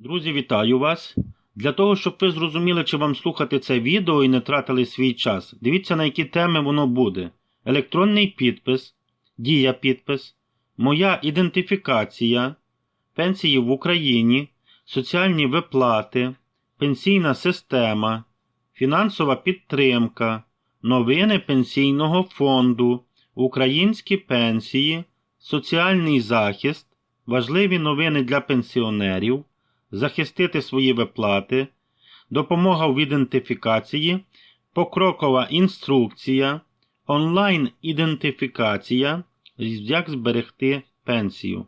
Друзі, вітаю вас! Для того, щоб ви зрозуміли, чи вам слухати це відео і не тратили свій час, дивіться, на які теми воно буде: електронний підпис, дія підпис, моя ідентифікація, пенсії в Україні, соціальні виплати, пенсійна система, фінансова підтримка, новини пенсійного фонду, українські пенсії, соціальний захист, важливі новини для пенсіонерів захистити свої виплати, допомога в ідентифікації, покрокова інструкція, онлайн-ідентифікація, як зберегти пенсію.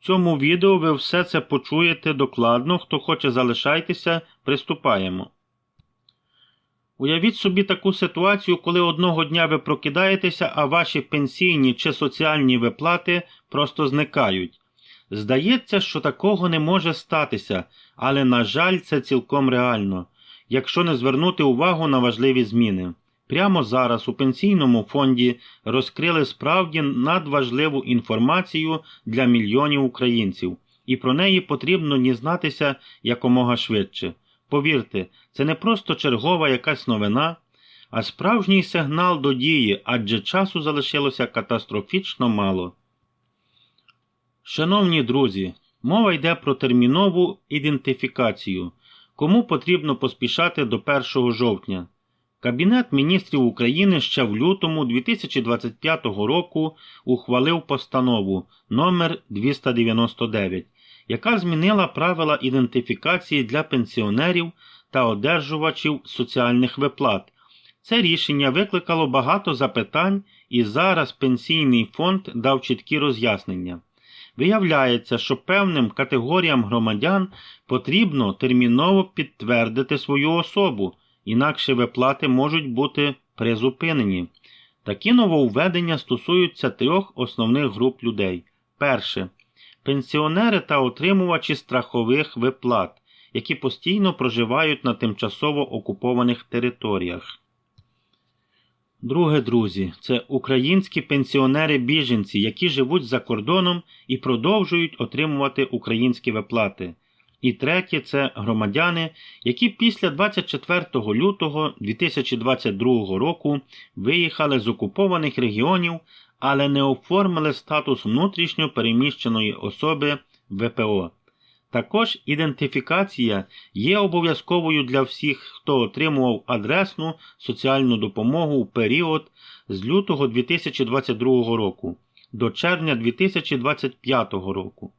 В цьому відео ви все це почуєте докладно. Хто хоче залишайтеся, приступаємо. Уявіть собі таку ситуацію, коли одного дня ви прокидаєтеся, а ваші пенсійні чи соціальні виплати просто зникають. Здається, що такого не може статися, але, на жаль, це цілком реально, якщо не звернути увагу на важливі зміни. Прямо зараз у пенсійному фонді розкрили справді надважливу інформацію для мільйонів українців, і про неї потрібно дізнатися якомога швидше. Повірте, це не просто чергова якась новина, а справжній сигнал до дії, адже часу залишилося катастрофічно мало. Шановні друзі, мова йде про термінову ідентифікацію. Кому потрібно поспішати до 1 жовтня? Кабінет міністрів України ще в лютому 2025 року ухвалив постанову номер 299 яка змінила правила ідентифікації для пенсіонерів та одержувачів соціальних виплат. Це рішення викликало багато запитань, і зараз пенсійний фонд дав чіткі роз'яснення. Виявляється, що певним категоріям громадян потрібно терміново підтвердити свою особу, інакше виплати можуть бути призупинені. Такі нововведення стосуються трьох основних груп людей. Перше пенсіонери та отримувачі страхових виплат, які постійно проживають на тимчасово окупованих територіях. Друге, друзі, це українські пенсіонери-біженці, які живуть за кордоном і продовжують отримувати українські виплати. І третє це громадяни, які після 24 лютого 2022 року виїхали з окупованих регіонів, але не оформили статус внутрішньо переміщеної особи ВПО. Також ідентифікація є обов'язковою для всіх, хто отримував адресну соціальну допомогу у період з лютого 2022 року до червня 2025 року.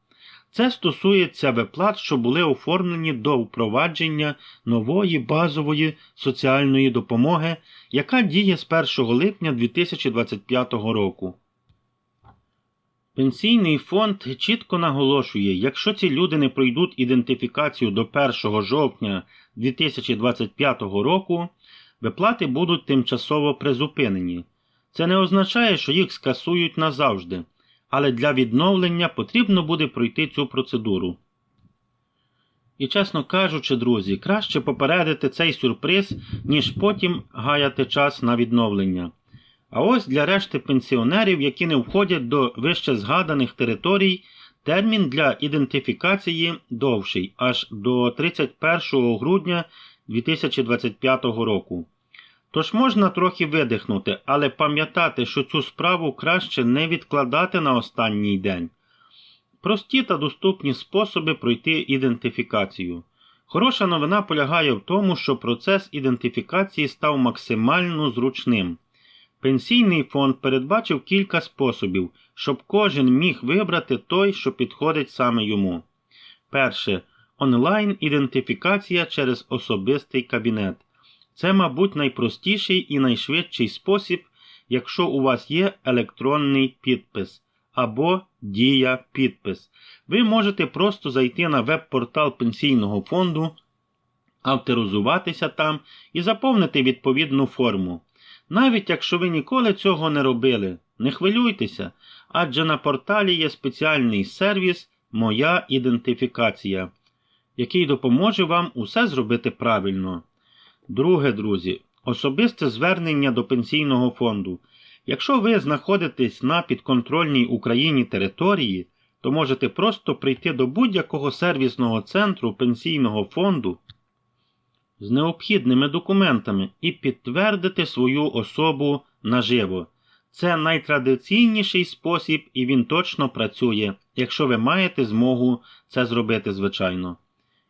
Це стосується виплат, що були оформлені до впровадження нової базової соціальної допомоги, яка діє з 1 липня 2025 року. Пенсійний фонд чітко наголошує, якщо ці люди не пройдуть ідентифікацію до 1 жовтня 2025 року, виплати будуть тимчасово призупинені. Це не означає, що їх скасують назавжди, але для відновлення потрібно буде пройти цю процедуру. І, чесно кажучи, друзі, краще попередити цей сюрприз, ніж потім гаяти час на відновлення. А ось для решти пенсіонерів, які не входять до вище згаданих територій, термін для ідентифікації довший аж до 31 грудня 2025 року. Тож можна трохи видихнути, але пам'ятати, що цю справу краще не відкладати на останній день. Прості та доступні способи пройти ідентифікацію. Хороша новина полягає в тому, що процес ідентифікації став максимально зручним. Пенсійний фонд передбачив кілька способів, щоб кожен міг вибрати той, що підходить саме йому. Перше. Онлайн-ідентифікація через особистий кабінет. Це, мабуть, найпростіший і найшвидший спосіб, якщо у вас є електронний підпис або дія підпис. Ви можете просто зайти на веб-портал пенсійного фонду, авторизуватися там і заповнити відповідну форму. Навіть якщо ви ніколи цього не робили, не хвилюйтеся, адже на порталі є спеціальний сервіс Моя ідентифікація, який допоможе вам усе зробити правильно. Друге, друзі, особисте звернення до пенсійного фонду. Якщо ви знаходитесь на підконтрольній Україні території, то можете просто прийти до будь-якого сервісного центру пенсійного фонду з необхідними документами і підтвердити свою особу наживо. Це найтрадиційніший спосіб, і він точно працює, якщо ви маєте змогу це зробити, звичайно.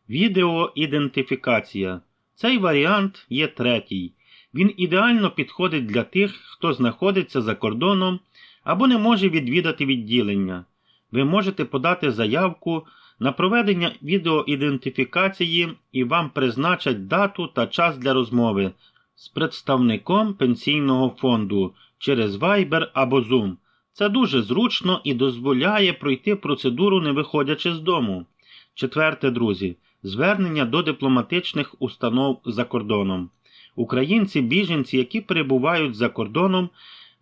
Відеоідентифікація. Цей варіант є третій. Він ідеально підходить для тих, хто знаходиться за кордоном або не може відвідати відділення. Ви можете подати заявку на проведення відеоідентифікації і вам призначать дату та час для розмови з представником пенсійного фонду через Viber або Zoom. Це дуже зручно і дозволяє пройти процедуру, не виходячи з дому. Четверте, друзі, звернення до дипломатичних установ за кордоном. Українці-біженці, які перебувають за кордоном,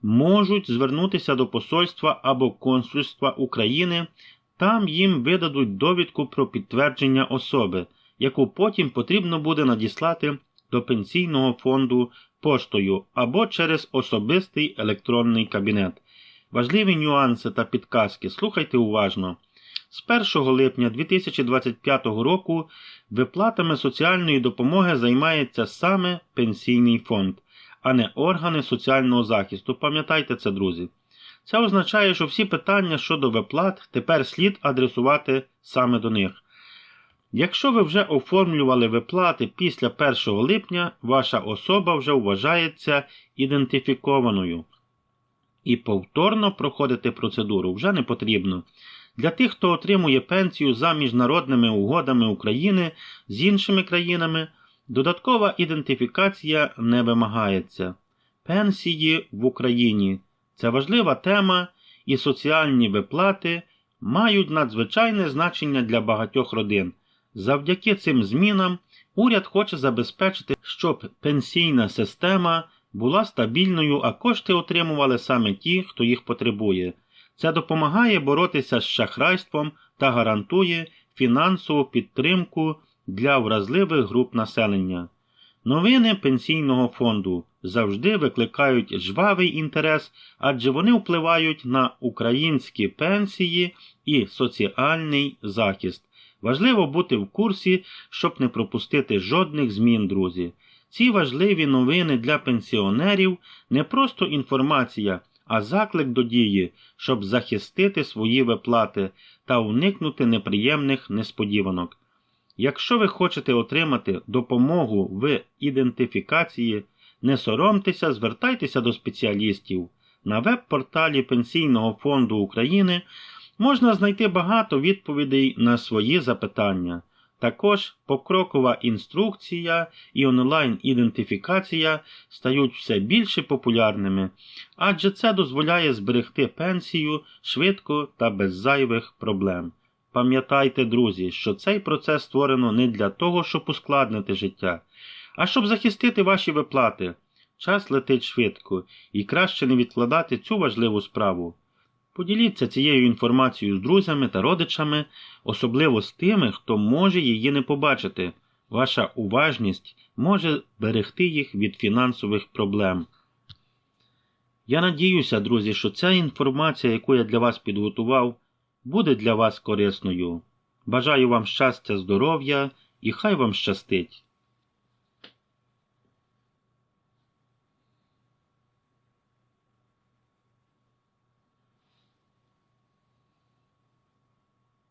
можуть звернутися до посольства або консульства України, там їм видадуть довідку про підтвердження особи, яку потім потрібно буде надіслати до пенсійного фонду поштою або через особистий електронний кабінет. Важливі нюанси та підказки слухайте уважно. З 1 липня 2025 року виплатами соціальної допомоги займається саме пенсійний фонд, а не органи соціального захисту. Пам'ятайте це, друзі. Це означає, що всі питання щодо виплат тепер слід адресувати саме до них. Якщо ви вже оформлювали виплати після 1 липня, ваша особа вже вважається ідентифікованою. І повторно проходити процедуру вже не потрібно. Для тих, хто отримує пенсію за міжнародними угодами України з іншими країнами, додаткова ідентифікація не вимагається. Пенсії в Україні це важлива тема, і соціальні виплати мають надзвичайне значення для багатьох родин. Завдяки цим змінам уряд хоче забезпечити, щоб пенсійна система була стабільною, а кошти отримували саме ті, хто їх потребує. Це допомагає боротися з шахрайством та гарантує фінансову підтримку для вразливих груп населення. Новини пенсійного фонду завжди викликають жвавий інтерес, адже вони впливають на українські пенсії і соціальний захист. Важливо бути в курсі, щоб не пропустити жодних змін, друзі. Ці важливі новини для пенсіонерів не просто інформація, а заклик до дії, щоб захистити свої виплати та уникнути неприємних несподіванок. Якщо ви хочете отримати допомогу в ідентифікації, не соромтеся, звертайтеся до спеціалістів. На веб-порталі Пенсійного фонду України можна знайти багато відповідей на свої запитання. Також покрокова інструкція і онлайн-ідентифікація стають все більше популярними, адже це дозволяє зберегти пенсію швидко та без зайвих проблем. Пам'ятайте, друзі, що цей процес створено не для того, щоб ускладнити життя, а щоб захистити ваші виплати. Час летить швидко і краще не відкладати цю важливу справу. Поділіться цією інформацією з друзями та родичами, особливо з тими, хто може її не побачити. Ваша уважність може берегти їх від фінансових проблем. Я надіюся, друзі, що ця інформація, яку я для вас підготував, буде для вас корисною. Бажаю вам щастя, здоров'я і хай вам щастить!